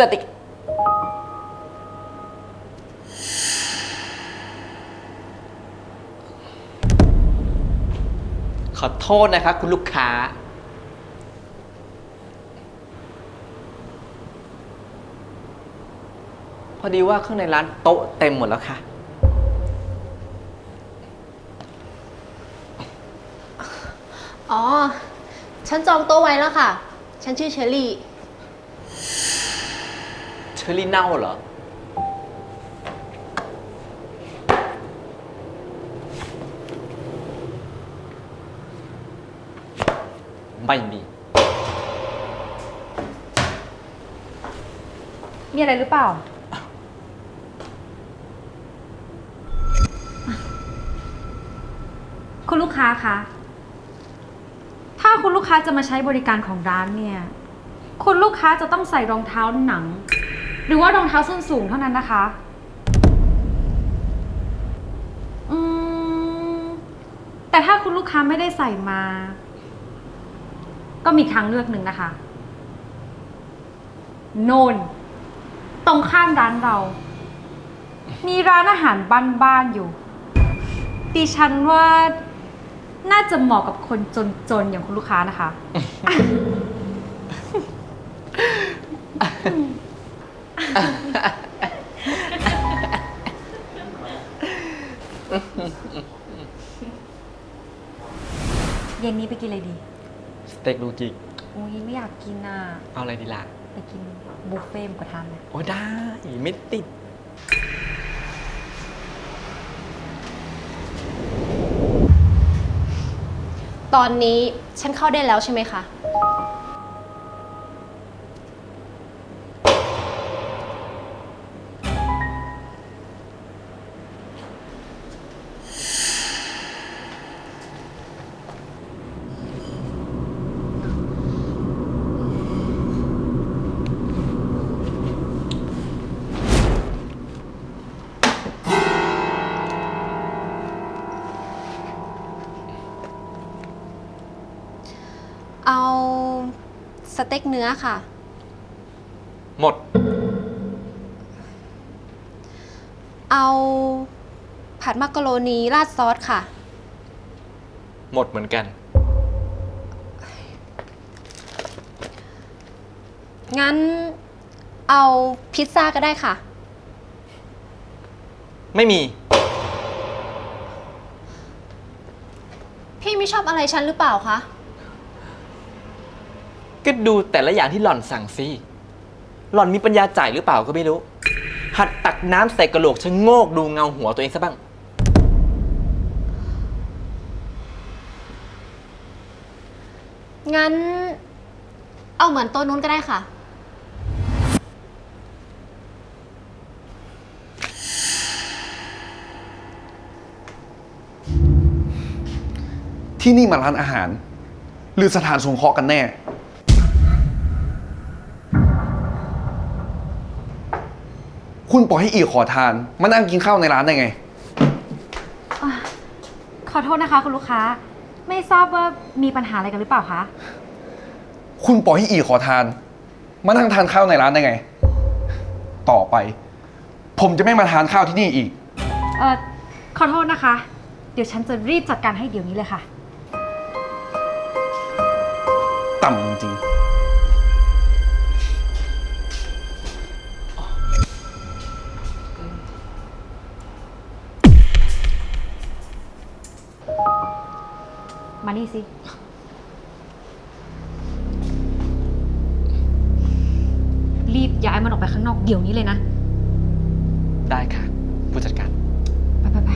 สติกขอโทษนะครับคุณลูกค้า พอดีว่าข้างในร้านโต๊ะเต็มหมดแล้วค่ะ อ๋อ ฉันจองโต๊ะไว้แล้วค่ะ ฉันชื่อเชอรี่ เชอรี่เน่าเหรอ ไม่มี มีอะไรหรือเปล่า คุณลูกค้าคะ ถ้าคุณลูกค้าจะมาใช้บริการของร้านเนี่ย คุณลูกค้าจะต้องใส่รองเท้าหนัง หรือว่ารองเท้าส้นสูงเท่านั้นนะคะ อืม แต่ถ้าคุณลูกค้าไม่ได้ใส่มา ก็มีทางเลือกหนึ่งนะคะ โนน ตรงข้ามร้านเรา มีร้านอาหารบ้านๆอยู่ ดิฉันว่าน่าจะเหมาะกับคนจนๆ อย่างคุณลูกค้านะคะ เต็กลูกจิกอุ้ยไม่อยากกินอะ เอาอะไรดีล่ะไปกินบุฟเฟ่ต์หมูกระทะไหมโอ้ได้ไม่ติด ตอนนี้ฉันเข้าได้แล้วใช่ไหมคะ เอาสเต็กเนื้อค่ะ หมด เอาผัดมักกะโรนีราดซอสค่ะ หมดเหมือนกัน งั้นเอาพิซซ่าก็ได้ค่ะ ไม่มี พี่ไม่ชอบอะไรฉันหรือเปล่าคะ ก็ดูแต่ละอย่างที่หล่อนสั่งสิ หล่อนมีปัญญาจ่ายหรือเปล่าก็ไม่รู้ หัดตักน้ำใส่กระโหลกชะโงกดูเงาหัวตัวเองซะบ้าง งั้น เอาเหมือนโต๊ะนู้นก็ได้ค่ะ ที่นี่มาร้านอาหาร หรือสถานสงเคราะห์กันแน่ คุณปล่อยให้อีกขอทานมานั่งกินข้าวในร้านได้ไงขอโทษนะคะคุณลูกค้า ไม่ทราบว่ามีปัญหาอะไรกันหรือเปล่าคะ คุณปล่อยให้อีกขอทานมานั่งทานข้าวในร้านได้ไง ต่อไป ผมจะไม่มาทานข้าวที่นี่อีก เออขอโทษนะคะ เดี๋ยวฉันจะรีบจัดการให้เดี๋ยวนี้เลยค่ะ ต่ำจริงม ดี๋ยวนี้เลยนะ ได้ค่ะ ผู้จัดการ ไปไปไป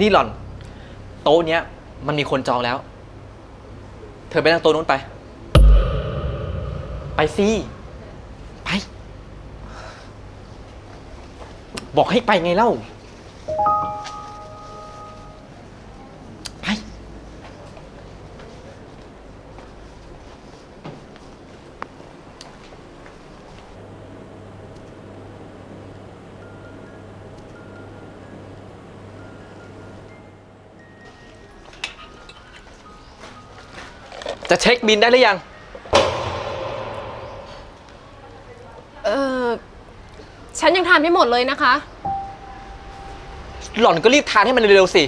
นี่หล่อน โต๊ะเนี้ย มันมีคนจองแล้ว เธอไปนั่งโต๊ะนู้นไป ไปสิไป บอกให้ไปไงเล่า จะเช็คบินได้หรือยัง เออฉันยังทานไม่หมดเลยนะคะ หล่อนก็รีบทานให้มันเร็วๆสิ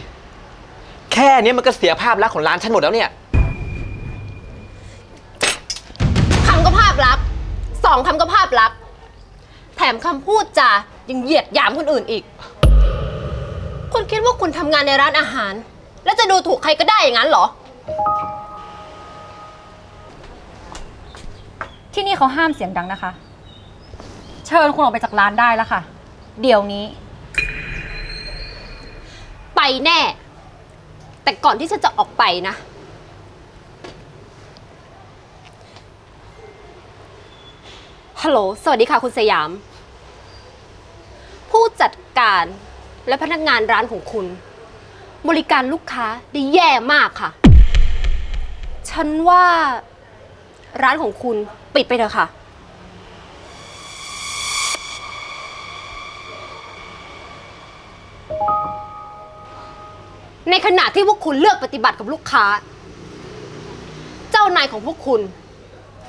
แค่เนี้ยมันก็เสียภาพลักษณ์ของร้านฉันหมดแล้วเนี่ย คำก็ภาพลักษณ์สองคำก็ภาพลักษณ์แถมคำพูดจายังเหยียดหยามคนอื่นอีก คุณคิดว่าคุณทำงานในร้านอาหาร แล้วจะดูถูกใครก็ได้อย่างนั้นเหรอ ที่นี่เขาห้ามเสียงดังนะคะ เชิญคุณออกไปจากร้านได้แล้วค่ะ เดี๋ยวนี้ ไปแน่ แต่ก่อนที่ฉันจะออกไปนะ ฮัลโหล สวัสดีค่ะคุณสยาม ผู้จัดการและพนักงานร้านของคุณ บริการลูกค้าได้แย่มากค่ะ ฉันว่าร้านของคุณ ปิดไปเถอะค่ะ ในขณะที่พวกคุณเลือกปฏิบัติกับลูกค้า เจ้านายของพวกคุณ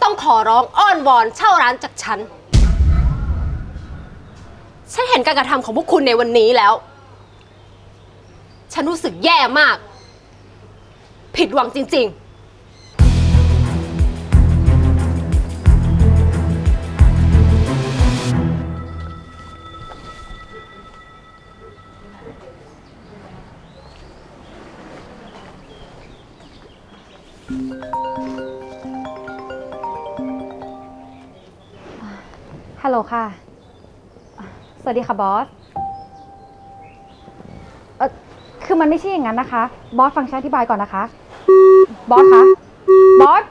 ต้องขอร้องอ้อนวอนเช่าร้านจากฉัน ฉันเห็นการกระทำของพวกคุณในวันนี้แล้ว ฉันรู้สึกแย่มาก ผิดหวังจริง ๆ ฮัลโหลค่ะ สวัสดีค่ะบอสเออคือมันไม่ใช่อย่างนั้นนะคะ บอสฟังฉันอธิบายก่อนนะคะ บอสคะ บอส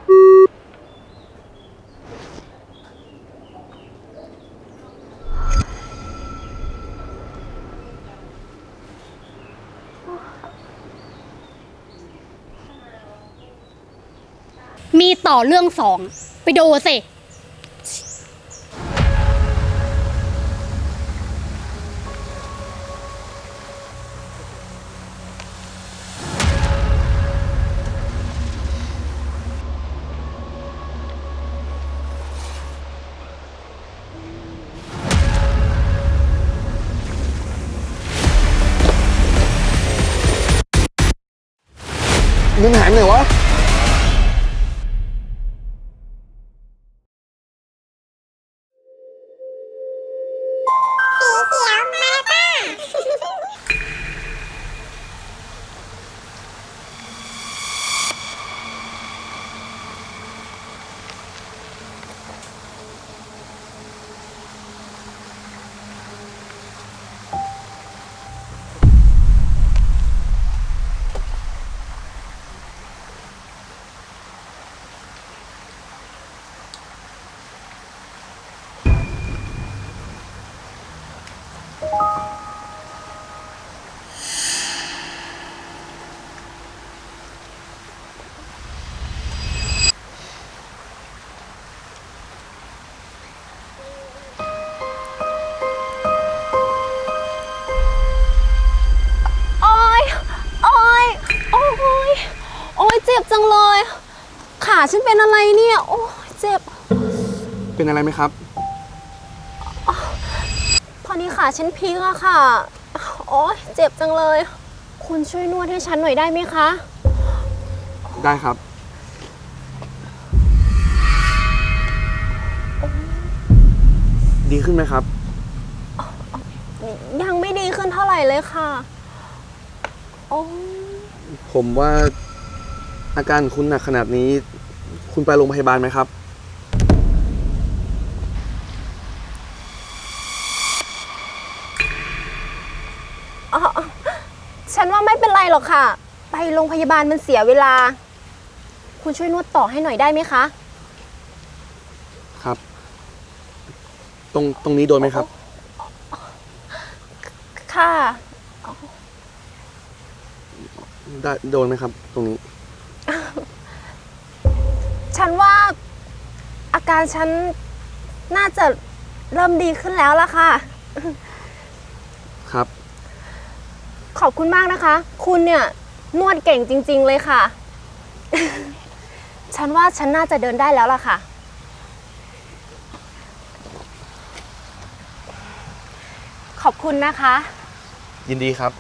มีต่อเรื่องสอง ไปดูสิ เงินห จ็บจังเลย ขาฉันเป็นอะไรเนี่ย โอ้ยเจ็บ เป็นอะไรไหมครับ พอดีขาฉันพลิกอะค่ะ โอ้ยเจ็บจังเลย คุณช่วยนวดให้ฉันหน่อยได้ไหมคะ ได้ครับ ดีขึ้นไหมครับ ยังไม่ดีขึ้นเท่าไหร่เลยค่ะ โอ้ย ผมว่า อาการคุณหนักขนาดนี้ คุณไปโรงพยาบาลไหมครับ อ๋อ ฉันว่าไม่เป็นไรหรอกค่ะ ไปโรงพยาบาลมันเสียเวลา คุณช่วยนวดต่อให้หน่อยได้ไหมคะ ครับ ตรงตรงนี้โดนไหมครับ ค่ะ ได้โดนไหมครับ ตรงนี้ ฉันว่าอาการฉันน่าจะเริ่มดีขึ้นแล้วล่ะค่ะ ครับ ขอบคุณมากนะคะ คุณเนี่ยนวดเก่งจริง ๆ เลยค่ะ ฉันว่าฉันน่าจะเดินได้แล้วล่ะค่ะ ขอบคุณนะคะ ยินดีครับ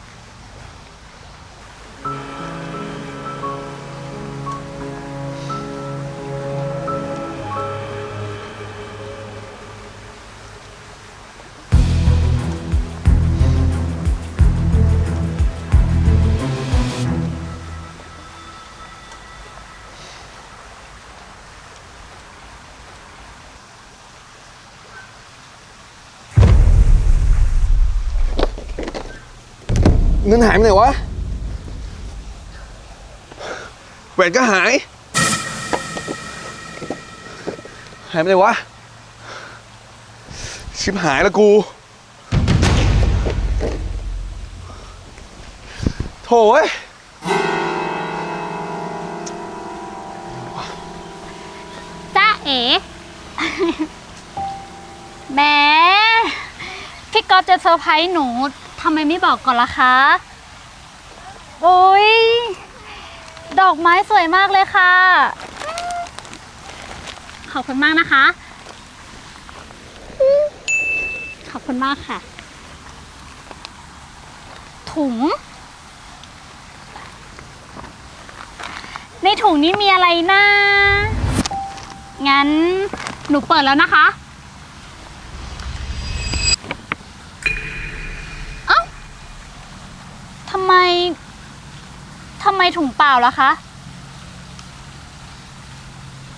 เงินหายไปไหนวะแหวนก็หาย หายไปไหนวะ ชิบหายล้วกู โถ่เอ้ยจ้าเอ๋แหม่พี่ก๊อฟจะเซอร์ไพรส์หนู ทำไมไม่บอกก่อนล่ะคะ โอ้ย ดอกไม้สวยมากเลยค่ะ ขอบคุณมากนะคะ ขอบคุณมากค่ะ ถุง ในถุงนี้มีอะไรนะ งั้นหนูเปิดแล้วนะคะ เอ้า ทำไมทำไมถุงเปล่าล่ะคะ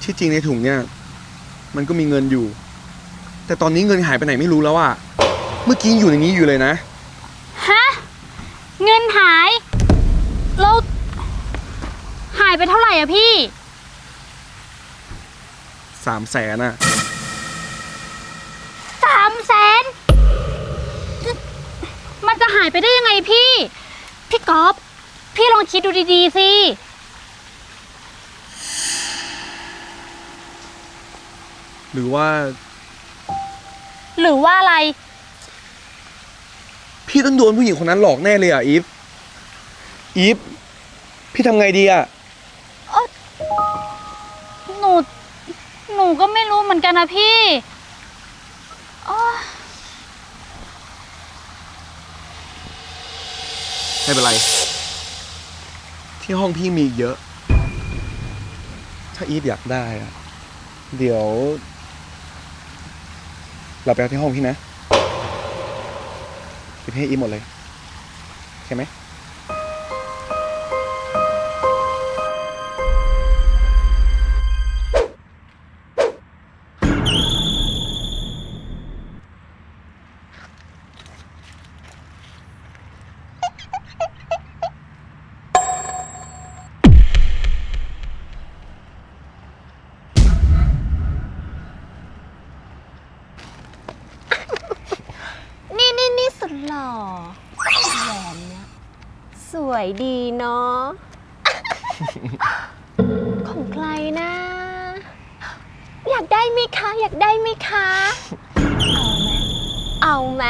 ที่จริงในถุงเนี่ย มันก็มีเงินอยู่ แต่ตอนนี้เงินหายไปไหนไม่รู้แล้วอะเมื่อกี้ยังอยู่ในนี้อยู่เลยนะ ฮะ เงินหายแล้วหายไปเท่าไหร่อะพี่ สามแสนอะสามแสน มันจะหายไปได้ยังไงพี่ พี่ก๊อฟพี่ลองคิดดูดีๆสิ หรือว่า หรือว่าอะไร พี่ต้องโดนผู้หญิงคนนั้นหลอกแน่เลยอะอีฟอีฟพี่ทำไงดีอะ หนู หนูก็ไม่รู้เหมือนกันนะพี่อ้อ ไม่เป็นไร ที่ห้องพี่มีเยอะ ถ้าอีฟอยากได้อะเดี๋ยว เราไปเอาที่ห้องพี่นะพี่ให้อีฟหมดเลยใช่ไหม ล่อแหวนเนี่ยสวยดีเนาะ ของใครนะ อยากได้ไหมคะ อยากได้ไหมคะเอาไหมเอาไหม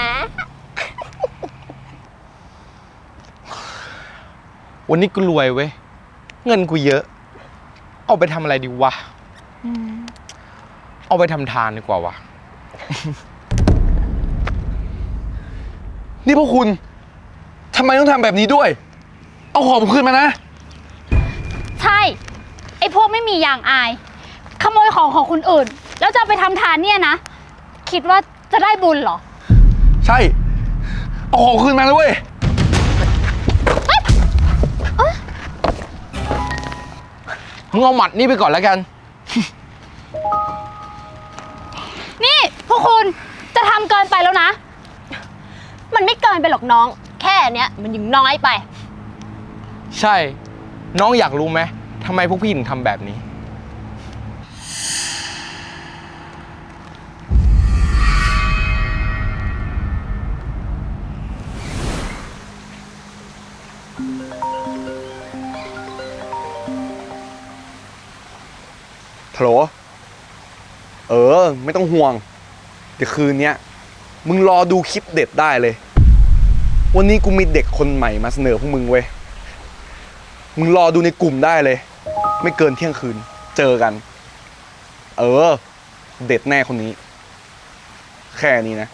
วันนี้กูรวยเว้ย เงินกูเยอะ เอาไปทำอะไรดีวะ เอาไปทำทานดีกว่าวะ นี่พวกคุณทำไมต้องทำแบบนี้ด้วย เอาของผมคืนมานะ ใช่ ไอ้พวกไม่มีอย่างอาย ขโมยของของคนอื่น แล้วจะเอาไปทำทานเนี่ยนะ คิดว่าจะได้บุญเหรอ ใช่ เอาของคืนมาเลยเว้ย มึงเอาหมัดนี่ไปก่อนแล้วกัน นี่พวกคุณจะทำเกินไปแล้วนะ มันไม่เกินไปหรอกน้อง แค่เนี้ยมันยังน้อยไป ใช่ น้องอยากรู้ไหมทำไมพวกพี่ถึงทำแบบนี้ ฮัลโหล เออ ไม่ต้องห่วง เดี๋ยวคืนเนี้ย มึงรอดูคลิปเด็ดได้เลย วันนี้กูมีเด็กคนใหม่มาเสนอพวกมึงเว้ย มึงรอดูในกลุ่มได้เลย ไม่เกินเที่ยงคืน เจอกัน เออ เด็ดแน่คนนี้ แค่นี้นะ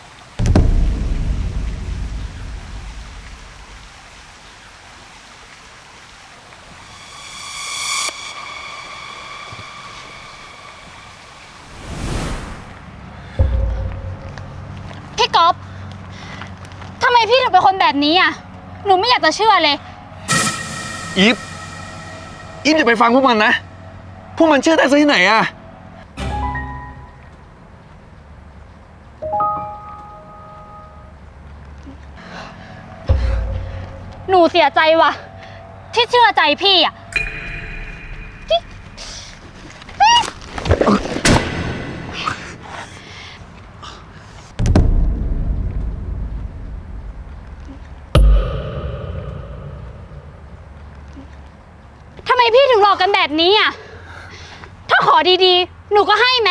พี่ก๊อฟทำไมพี่ถึงเป็นคนแบบนี้อะ หนูไม่อยากจะเชื่อเลย อีฟ อีฟอย่าไปฟังพวกมันนะ พวกมันเชื่อได้ซะที่ไหนอะหนูเสียใจว่ะ ที่เชื่อใจพี่อะ ทำไมพี่ถึงหล อกกันแบบนี้อะ ถ้าขอดีๆ หนูก็ให้ไหม